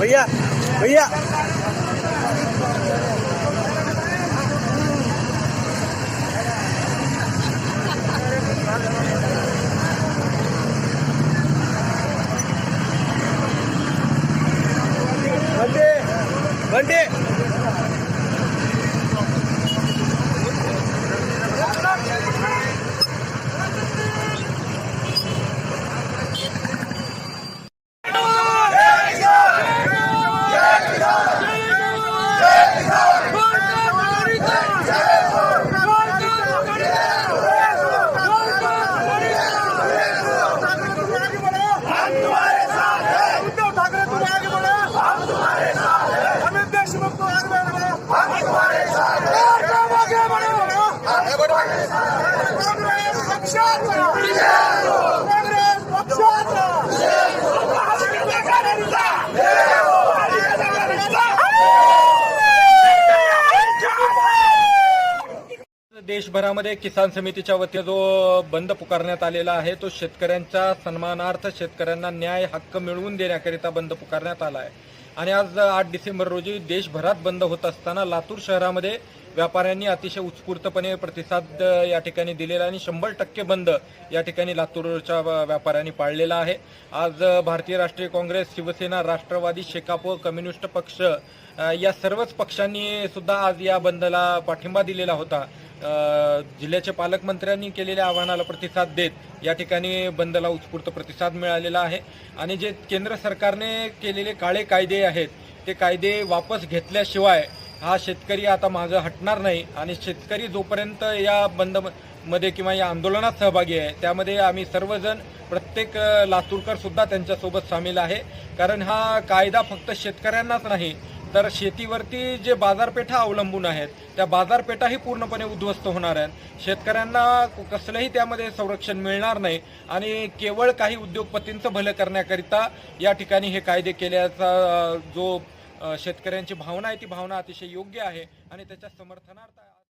भैया भैया అంటే देशभरामध्ये किसान समितीच्या वतीने जो बंद पुकारण्यात आलेला आहे तो शेतकऱ्यांच्या सन्मानार्थ शेतकऱ्यांना न्याय हक्क मिळवून देण्याकरिता बंद पुकारण्यात आला आहे. आणि आज आठ डिसेंबर रोजी देशभरात बंद होत असताना लातूर शहरामध्ये व्यापाऱ्यांनी अतिशय उत्स्फूर्तपणे प्रतिसाद या ठिकाणी दिलेला आणि शंभर टक्के बंद या ठिकाणी लातूरच्या व्यापाऱ्यांनी पाळलेला आहे. आज भारतीय राष्ट्रीय काँग्रेस शिवसेना राष्ट्रवादी शेकाप कम्युनिस्ट पक्ष या सर्वच पक्षांनी सुद्धा आज या बंदला पाठिंबा दिलेला होता. जिल्ह्याचे पालकमंत्र्यांनी केलेल्या आव्हानाला प्रतिसाद देत या ठिकाणी बंदला उत्स्फूर्त प्रतिसाद मिळालेला आहे. आणि जे केंद्र सरकारने केलेले काळे कायदे आहेत ते कायदे वापस घेतल्याशिवाय हा शेतकरी आता मागं हटणार नाही. आणि शेतकरी जोपर्यंत या बंदमध्ये किंवा या आंदोलनात सहभागी आहे त्यामध्ये आम्ही सर्वजण प्रत्येक लातूरकर सुद्धा त्यांच्यासोबत सामील आहे. कारण हा कायदा फक्त शेतकऱ्यांनाच नाही तर शेतीवरती जे बाजारपेठा अवलंबून आहेत त्या बाजारपेठाही पूर्णपणे उद्ध्वस्त होणार आहेत. शेतकऱ्यांना कसलंही त्यामध्ये संरक्षण मिळणार नाही. आणि केवळ काही उद्योगपतींचं भलं करण्याकरिता या ठिकाणी हे कायदे केल्याचा जो शेतकऱ्यांची भावना आहे ती भावना अतिशय योग्य आहे आणि त्याच्या समर्थनार्थ